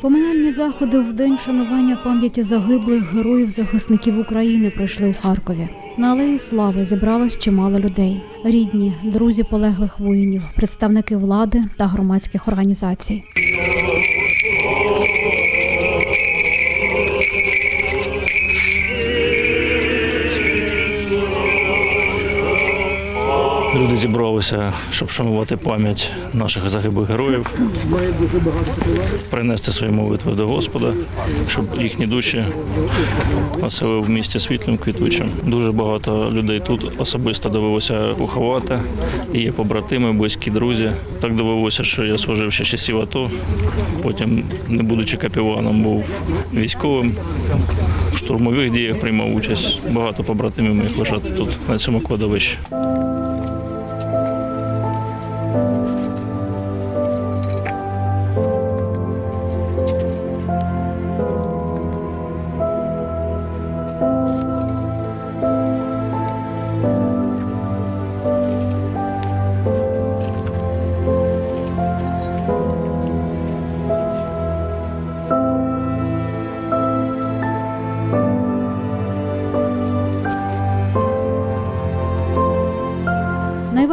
Поминальні заходи в день вшанування пам'яті загиблих героїв захисників України пройшли у Харкові. На алеї слави зібралось чимало людей: рідні, друзі полеглих воїнів, представники влади та громадських організацій. Люди зібралися, щоб шанувати пам'ять наших загиблих героїв, принести свої молитви до Господа, щоб їхні душі оселили в місті світлим квітучим. Дуже багато людей тут особисто довелося поховати. І є побратими, близькі друзі. Так довелося, що я служив ще часів АТО. Потім, не будучи капіланом, був військовим. В штурмових діях приймав участь. Багато побратимів моїх лежать тут на цьому кладовищі.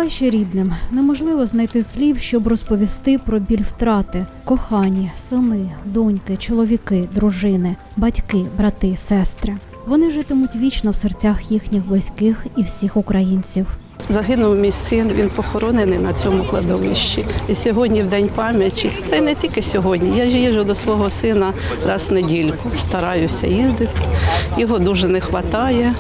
Найважче рідним неможливо знайти слів, щоб розповісти про біль втрати, кохані, сини, доньки, чоловіки, дружини, батьки, брати, сестри. Вони житимуть вічно в серцях їхніх близьких і всіх українців. Загинув мій син, він похоронений на цьому кладовищі. І сьогодні в день пам'яті, та й не тільки сьогодні. Я ж їжджу до свого сина раз в недільку, стараюся їздити. Його дуже не вистачає.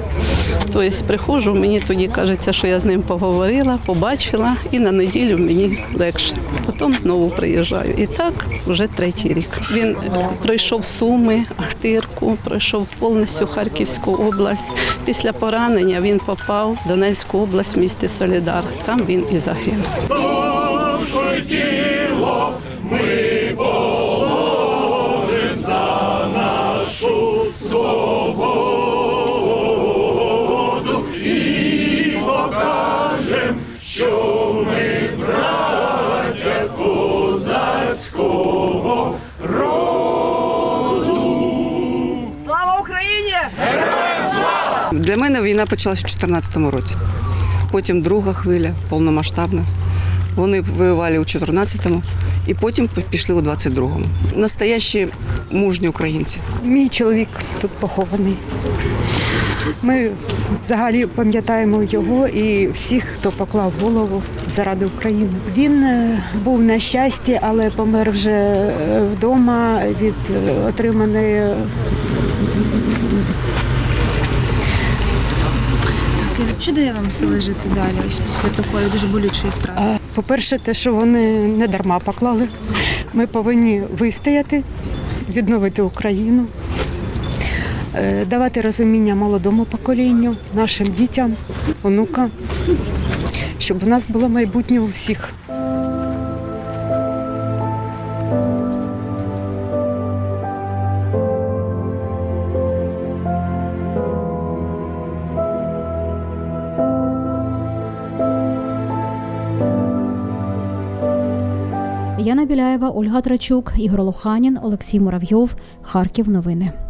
Тобто приходжу, мені тоді кажеться, що я з ним поговорила, побачила, і на неділю мені легше. Потім знову приїжджаю. І так вже третій рік. Він пройшов Суми, Ахтирку, пройшов повністю Харківську область. Після поранення він попав в Донецьку область місті Солідар. Там він і загинув. Слава Україні! Для мене війна почалася у 2014 році. Потім друга хвиля, повномасштабна. Вони воювали у 14-му і потім пішли у 22-му. Настоящі мужні українці. Мій чоловік тут похований. Ми взагалі пам'ятаємо його і всіх, хто поклав голову заради України. Він е, був на щасті, але помер вже е, вдома від е, отриманої Що вам сили жити далі ось після такої дуже болючої втрати? По-перше, те, що вони не дарма поклали. Ми повинні вистояти, відновити Україну, е, давати розуміння молодому поколінню, нашим дітям, онукам, щоб у нас було майбутнє у всіх. Яна Біляєва, Ольга Трачук, Ігор Лоханін, Олексій Муравйов. Харків. Новини.